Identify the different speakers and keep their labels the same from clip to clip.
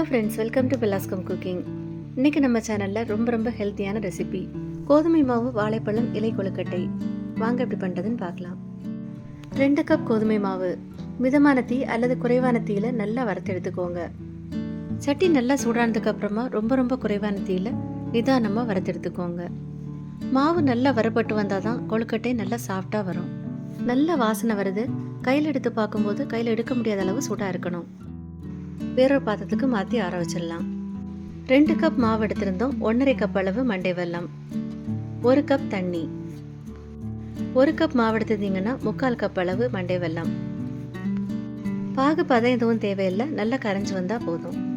Speaker 1: Hello friends welcome to பெல்லாஸ்கம் cooking இன்றைக்கி நம்ம சேனலில் ரொம்ப ரொம்ப ஹெல்த்தியான ரெசிபி கோதுமை மாவு வாழைப்பழம் இலை கொழுக்கட்டை. வாங்க எப்படி பண்ணுறதுன்னு பார்க்கலாம். ரெண்டு கப் கோதுமை மாவு. மிதமான தீ அல்லது குறைவான தீயில் நல்லா வறுத்து எடுத்துக்கோங்க. சட்டி நல்லா சூடானதுக்கப்புறமா ரொம்ப ரொம்ப குறைவான தீயில் நிதானமாக வறுத்து எடுத்துக்கோங்க. மாவு நல்லா வரப்பட்டு வந்தால் தான் கொழுக்கட்டை நல்லா சாஃப்டாக வரும். நல்ல வாசனை வருது. கையில் எடுத்து பார்க்கும்போது கையில் எடுக்க முடியாத அளவு சூடாக இருக்கணும். வேறொரு பாத்திரத்துக்கு மாற்றி ஆற வச்சிடலாம். ரெண்டு கப் மாவு எடுத்திருந்தோம். ஒன்றரை கப் அளவு மண்டை வெல்லம். ஒரு கப் தண்ணி. ஒரு கப் மாவு எடுத்திருந்தீங்கன்னா முக்கால் கப் அளவு மண்டை வெல்லம். பாகு பதம் எதுவும் தேவையில்லை. நல்லா கரைஞ்சி வந்தால் போதும்.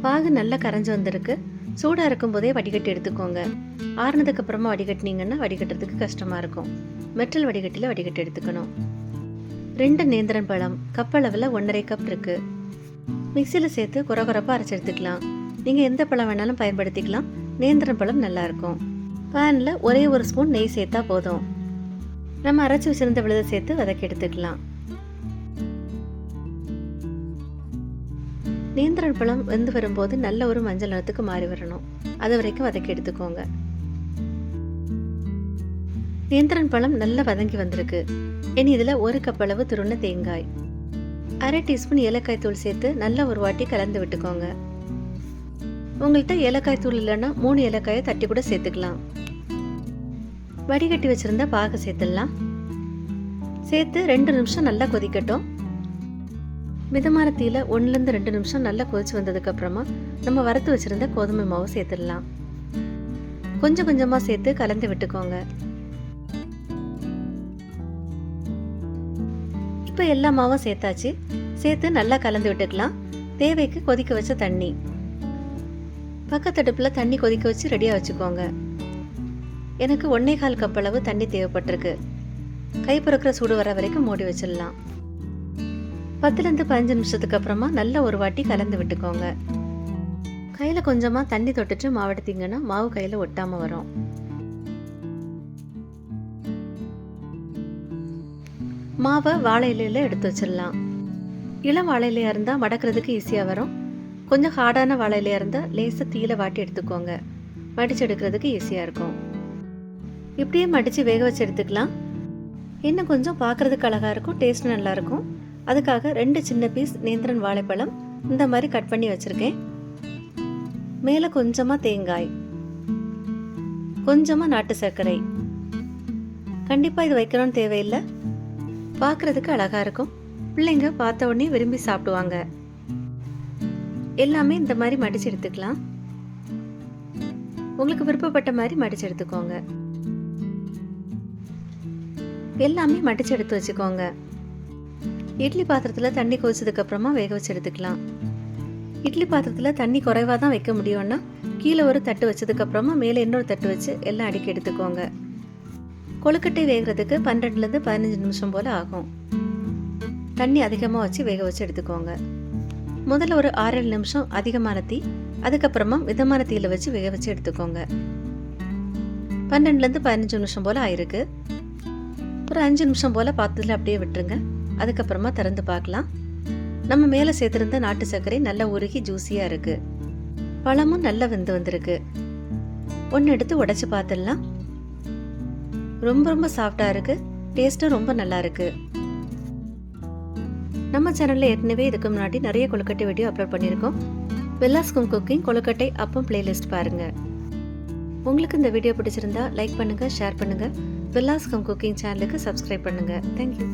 Speaker 1: பாகு நல்லா கரைஞ்சி வந்திருக்கு. சூடாக இருக்கும் போதே வடிகட்டி எடுத்துக்கோங்க. ஆறுனதுக்கு அப்புறமா வடிகட்டினீங்கன்னா வடிகட்டுறதுக்கு கஷ்டமாக இருக்கும். மெட்டல் வடிகட்டியில் வடிகட்டி எடுத்துக்கணும். ரெண்டு நேந்திரன் பழம். கப் அளவில் ஒன்றரை கப் இருக்கு. மிக்சியில் சேர்த்து குறகுறப்பாக அரைச்சி எடுத்துக்கலாம் நீங்கள் எந்த பழம் வேணாலும் பயன்படுத்திக்கலாம். நேந்திரன் பழம் நல்லாயிருக்கும். பேனில் ஒரே ஒரு ஸ்பூன் நெய் சேர்த்தா போதும். நம்ம அரைச்சி வச்சிருந்த விழுதை சேர்த்து வதக்கி எடுத்துக்கலாம். நேந்திரன் பழம் வெந்து வரும்போது நல்ல ஒரு மஞ்சள் நிறத்துக்கு மாறி வரணும். அது வரைக்கும் வதக்கி எடுத்துக்கோங்க. நேந்திரன் பழம் நல்லா வதங்கி வந்திருக்கு. இனி இதில் ஒரு கப் அளவு துருண தேங்காய். அரை டீஸ்பூன் ஏலக்காய் தூள் சேர்த்து நல்லா ஒரு வாட்டி கலந்து விட்டுக்கோங்க. உங்கள்கிட்ட ஏலக்காய் தூள் இல்லைன்னா மூணு ஏலக்காயை தட்டி கூட சேர்த்துக்கலாம். வடிகட்டி வச்சுருந்தா பாகை சேர்த்துடலாம். சேர்த்து ரெண்டு நிமிஷம் நல்லா கொதிக்கட்டும். மிதமான தீயில ஒன்றுலேருந்து ரெண்டு நிமிஷம் நல்லா கொதிச்சு வந்ததுக்கப்புறமா நம்ம வறுத்து வச்சுருந்த கோதுமை மாவு சேர்த்துடலாம். கொஞ்சம் கொஞ்சமாக சேர்த்து கலந்து விட்டுக்கோங்க. இப்போ எல்லா மாவும் சேர்த்தாச்சு. சேர்த்து நல்லா கலந்து விட்டுக்கலாம். தேவைக்கு கொதிக்க வச்ச தண்ணி. பக்கத்தடுப்பில் தண்ணி கொதிக்க வச்சு ரெடியாக வச்சுக்கோங்க. எனக்கு ஒன்னே கால் கப் அளவு தண்ணி தேவைப்பட்டிருக்கு. கை பொறுக்கிற சூடு வர வரைக்கும் மூடி வச்சிடலாம். பத்துலேருந்து பதினஞ்சு நிமிஷத்துக்கு அப்புறமா நல்லா ஒரு வாட்டி கலந்து விட்டுக்கோங்க. கையில் கொஞ்சமாக தண்ணி தொட்டுட்டு மாவெடுத்தீங்கன்னா மாவு கையில் ஒட்டாமல் வரும். மாவை வாழை இலையில் எடுத்து வச்சிடலாம். இளம் வாழை இருந்தால் மடக்கிறதுக்கு ஈஸியாக வரும். கொஞ்சம் ஹார்டான வாழை இருந்தால் லேசாக தீயில வாட்டி எடுத்துக்கோங்க. மடிச்சு எடுக்கிறதுக்கு ஈஸியாக இருக்கும். இப்படியே மடித்து வேக வச்சு எடுத்துக்கலாம். இன்னும் கொஞ்சம் பார்க்குறதுக்கு அழகாக இருக்கும் டேஸ்ட் நல்லாயிருக்கும் அதுக்காக ரெண்டு சின்ன பீஸ் நேந்திரன் வாழைப்பழம் இந்த மாதிரி கட் பண்ணி வச்சுருக்கேன். மேலே கொஞ்சமாக தேங்காய். கொஞ்சமாக நாட்டு சர்க்கரை. கண்டிப்பாக இது வைக்கணும்னு தேவையில்லை. பார்க்கறதுக்கு அழகா இருக்கும். பிள்ளைங்க பார்த்த உடனே விரும்பி சாப்பிடுவாங்க. எல்லாமே இந்த மாதிரி மடிச்சு எடுத்துக்கலாம். உங்களுக்கு விருப்பப்பட்ட மாதிரி மடிச்சு எடுத்துக்கோங்க. எல்லாமே மடிச்சு எடுத்து வச்சுக்கோங்க. இட்லி பாத்திரத்தில் தண்ணி கொதிச்சதுக்கு அப்புறமா வேக வச்சு எடுத்துக்கலாம். இட்லி பாத்திரத்தில் தண்ணி குறைவாக தான் வைக்க முடியும்னா கீழே ஒரு தட்டு வச்சதுக்கு அப்புறமா மேலே இன்னொரு தட்டு வச்சு எல்லாம் அடுக்கி எடுத்துக்கோங்க. கொழுக்கட்டை வேகிறதுக்கு பன்னெண்டுலேருந்து பதினஞ்சு நிமிஷம் போல் ஆகும். தண்ணி அதிகமாக வச்சு வேக வச்சு எடுத்துக்கோங்க. முதல்ல ஒரு ஆறு ஏழு நிமிஷம் அதிகமான தீ அதுக்கப்புறமா மிதமான தீயில் வச்சு வேக வச்சு எடுத்துக்கோங்க. பன்னெண்டுலேருந்து பதினஞ்சு நிமிஷம் போல் ஆயிருக்கு. ஒரு அஞ்சு நிமிஷம் போல் பாத்திரத்தில் அப்படியே விட்டுருங்க. அதுக்கப்புறமா திறந்து பார்க்கலாம். நம்ம மேலே சேர்த்துருந்த நாட்டு சர்க்கரை நல்லா உருகி ஜூஸியாக இருக்குது பழமும் நல்லா வெந்து வந்திருக்கு. ஒன்று எடுத்து உடச்சி பார்த்துடலாம். ரொம்ப ரொம்ப சாஃப்டாக இருக்குது டேஸ்ட்டும் ரொம்ப நல்லா இருக்குது நம்ம சேனலில் ஏற்கனவே இதுக்கு முன்னாடி நிறைய கொழுக்கட்டை வீடியோ அப்லோட் பண்ணியிருக்கோம். வெல்லாஸ்கும் குக்கிங் கொழுக்கட்டை அப்பம் பிளேலிஸ்ட் பாருங்கள் உங்களுக்கு இந்த வீடியோ பிடிச்சிருந்தா லைக் பண்ணுங்கள் ஷேர் பண்ணுங்கள் வெல்லாஸ்கம் குக்கிங் சேனலுக்கு சப்ஸ்கிரைப் பண்ணுங்கள் தேங்க்யூ